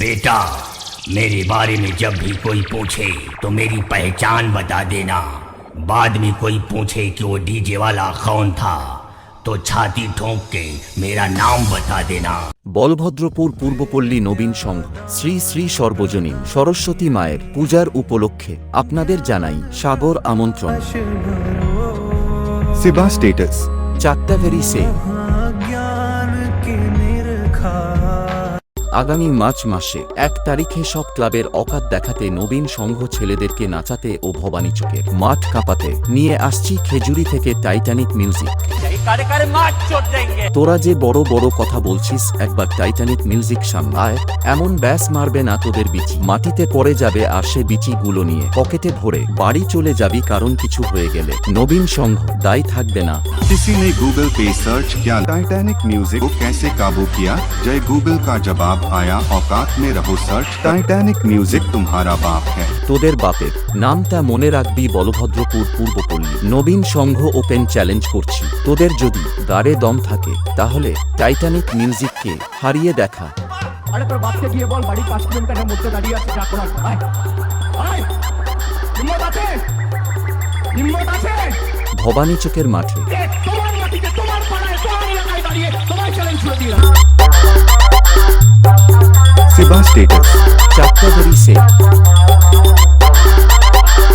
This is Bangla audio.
बेटा मेरे बारे में जब भी कोई पूछे तो मेरी पहचान बता देना बाद में कोई पूछे कि वो डीजे वाला कौन था तो छाती ठोक के मेरा नाम बता देना বলভদ্রপুর পূর্বপল্লী নবীন সংঘ শ্রী শ্রী সর্বজনীন সরস্বতী মায়ের পূজার উপলক্ষে আপনাদের জানাই সাগর আমন্ত্রণ सिबा स्टेटस চারটাভেরি সে ज्ञान আগামী মার্চ মাসে এক তারিখে সব ক্লাবের অকাত দেখাতে নবীন সংঘ ছেলেদেরকে নাচাতে ও ভবানী চোখের মাঠ কাঁপাতে নিয়ে আসছি খেজুরি থেকে টাইটানিক মিউজিক। তোরা যে বড় বড় কথা বলছিস একবার টাইটানিক মিউজিক সামলায় এমন ব্যাস মারবে না তোদের বিচি। মাটিতে পড়ে যাবে আর সে বিচিগুলো নিয়ে পকেটে ভরে বাড়ি চলে যাবি কারণ কিছু হয়ে গেলে। নবীন সংঘ দায়ী থাকবে না। किसी ने गूगल पे सर्च किया टाइटैनिक म्यूजिक को कैसे काबू किया जय गूगल का जवाब आया औकात में रहो सर्च टाइटैनिक म्यूजिक तुम्हारा बाप है তোদের বাপের নামটা মনে রাখবি বলভদ্রপুর পূর্বপল্লী নবীন সংঘ ওপেন চ্যালেঞ্জ করছি তোদের যদি গাড়ে দম থাকে তাহলে টাইটানিক মিউজিককে হারিয়ে দেখা আরে তোর বাপকে গিয়ে বল বাড়ির পাঁচ কিলোমিটারের মধ্যে দাঁড়িয়ে আছে যা করার আয় আয় হিম্মত আছে হিম্মত আছে ভবানী চোখের মাঠে। সেবা স্টেটাস মাটিতে তোমার